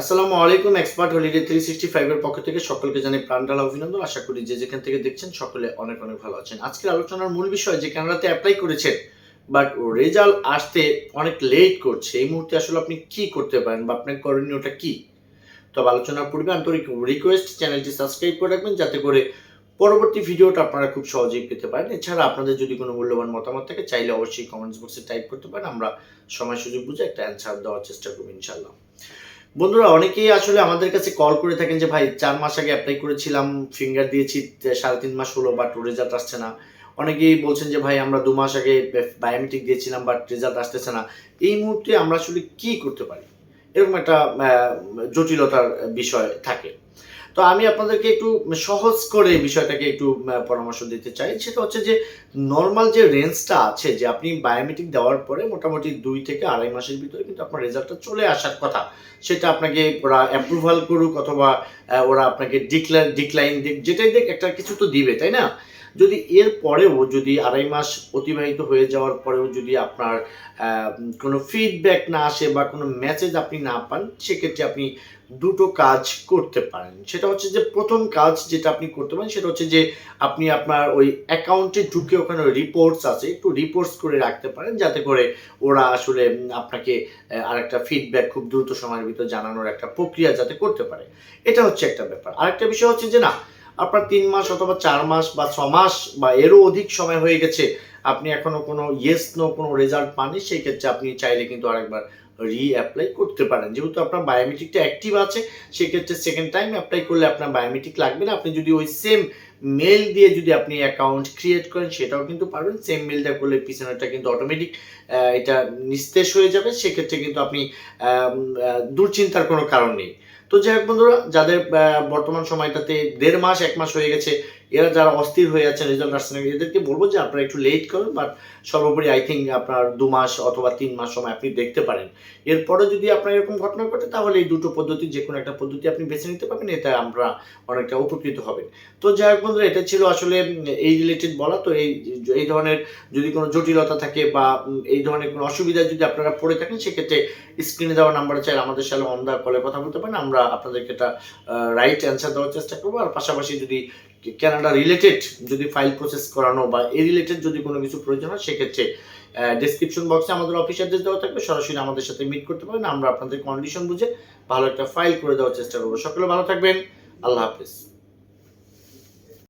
আসসালামু আলাইকুম expert holiday three sixty ফাইভের পক্ষ থেকে সকলকে জানাই প্রাণডালা অভিনন্দন। আশা করি যে যেখান থেকে দেখছেন সকলে অনেক অনেক ভালো আছেন। আজকের আলোচনার মূল বিষয় যে কানাডাতে অ্যাপ্লাই করেছেন বাট রেজাল্ট আসতে অনেক লেট করছে, এই মুহূর্তে আসলে আপনি কি করতে পারেন বা আপনার করণীয়টা কি? তবে আলোচনার পূর্বে আন্তরিক রিকোয়েস্ট চ্যানেলটি সাবস্ক্রাইব করে রাখবেন, যাতে করে পরবর্তী ভিডিওটা আপনারা খুব সহজেই পেতে পারেন। এছাড়া আপনাদের যদি কোনো মূল্যবান মতামত থাকে, চাইলে অবশ্যই কমেন্টস বক্সে টাইপ করতে পারেন। আমরা সময় সুযোগ বুঝে একটা অ্যান্সার দেওয়ার চেষ্টা করব ইনশাল্লাহ বন্ধুরা, অনেকেই আসলে আমাদের কাছে কল করে থাকেন যে, ভাই, চার মাস আগে অ্যাপ্লাই করেছিলাম ফিঙ্গার দিয়েছি সাড়ে তিন মাস হলো বাট রেজাল্ট আসছে না। অনেকেই বলছেন যে, ভাই, আমরা দু মাস আগে বায়োমেট্রিক দিয়েছিলাম বাট রেজাল্ট আসতেছে না। এই মুহূর্তে আমরা আসলে কি করতে পারি? এরকম একটা জটিলতার বিষয় থাকে। তো আমি আপনাদেরকে একটু সহজ করে বিষয়টাকে একটু পরামর্শ দিতে চাই। সেটা হচ্ছে যে নর্মাল যে রেঞ্জটা আছে, যে আপনি বায়োমেট্রিক দেওয়ার পরে মোটামুটি দুই থেকে আড়াই মাসের ভিতরে কিন্তু আপনার রেজাল্টটা চলে আসার কথা। সেটা আপনাকে অ্যাপ্রুভাল করুক অথবা ওরা আপনাকে ডিক্লাইন দিক, যেটাই দেখ একটা কিছু তো দিবে, তাই না? যদি এর পরেও যদি আড়াই মাস অতিবাহিত হয়ে যাওয়ার পরেও যদি আপনার কোনো ফিডব্যাক না আসে বা কোনো মেসেজ আপনি না পান, সেক্ষেত্রে আপনি দুটো কাজ করতে পারেন। সেটা হচ্ছে যে প্রথম কাজ যেটা আপনি করতে পারেন, সেটা হচ্ছে যে আপনি আপনার ওই অ্যাকাউন্টে ঢুকে ওখানে রিপোর্টস আছে, একটু রিপোর্টস করে রাখতে পারেন, যাতে করে ওরা আসলে আপনাকে আর একটা ফিডব্যাক খুব দ্রুত সময়ের ভিতর জানানোর একটা প্রক্রিয়া যাতে করতে পারে। এটা হচ্ছে একটা ব্যাপার। আরেকটা বিষয় হচ্ছে যে না, আপনার তিন মাস অথবা চার মাস বা ছ মাস বা এরও অধিক সময় হয়ে গেছে, আপনি এখনও কোনো ইয়েস নো কোনো রেজাল্ট পাননি, সেই ক্ষেত্রে আপনি চাইলে কিন্তু আরেকবার রি অ্যাপ্লাই করতে পারেন। যেহেতু আপনার বায়োমেট্রিকটা অ্যাক্টিভ আছে, সেক্ষেত্রে সেকেন্ড টাইম অ্যাপ্লাই করলে আপনার বায়োমেট্রিক লাগবে না। আপনি যদি ওই সেম মেল দিয়ে যদি আপনি অ্যাকাউন্ট ক্রিয়েট করেন, সেটাও কিন্তু পারবেন। সেম মেলটা করলে পিছনেরটা কিন্তু অটোমেটিক এটা নিস্তেজ হয়ে যাবে। সেক্ষেত্রে কিন্তু আপনি দুশ্চিন্তার কোনো কারণ নেই। তো যাই হোক বন্ধুরা, যাদের বর্তমান সময়টাতে দেড় মাস, এক মাস হয়ে গেছে এরা যারা অস্থির হয়ে আছেন রেজাল্ট আসছে না, এদেরকে বলব যে আপনারা একটু লেট করুন বাট সর্বোপরি আই থিঙ্ক আপনার দু মাস অথবা তিন মাস সময় আপনি দেখতে পারেন। এরপরে যদি আপনার এরকম ঘটনা ঘটে, তাহলে এই দুটো পদ্ধতি যে কোনো একটা পদ্ধতি আপনি বেছে নিতে পারবেন এতে আমরা অনেকটা উপকৃত হবেন। তো যাই হোক বন্ধুরা, এটা ছিল আসলে এই রিলেটেড বলা, তো এই এই ধরনের যদি কোনো জটিলতা থাকে বা এই ধরনের কোনো অসুবিধা যদি আপনারা পড়ে থাকেন, সেক্ষেত্রে স্ক্রিনে দেওয়া নাম্বারে চাইলে আমাদের সাথে অন দা কলে কথা বলতে পারেন, আমরা আপনাদেরকে একটা রাইট অ্যান্সার দেওয়ার চেষ্টা করব। আর পাশাপাশি যদি ক্যানাডা রিলেটেড যদি ফাইল প্রসেস করানো বা এই রিলেটেড যদি কোনো কিছু প্রয়োজন হয়, সেক্ষেত্রে ডিসক্রিপশন বক্সে আমাদের অফিস অ্যাড্রেস দেওয়া থাকবে। সরাসরি আমাদের সাথে মিট করতে পারেন আমরা আপনাদের কন্ডিশন বুঝে ভালো একটা ফাইল করে দেওয়ার চেষ্টা করব। সকলে ভালো থাকবেন। আল্লাহ হাফিজ।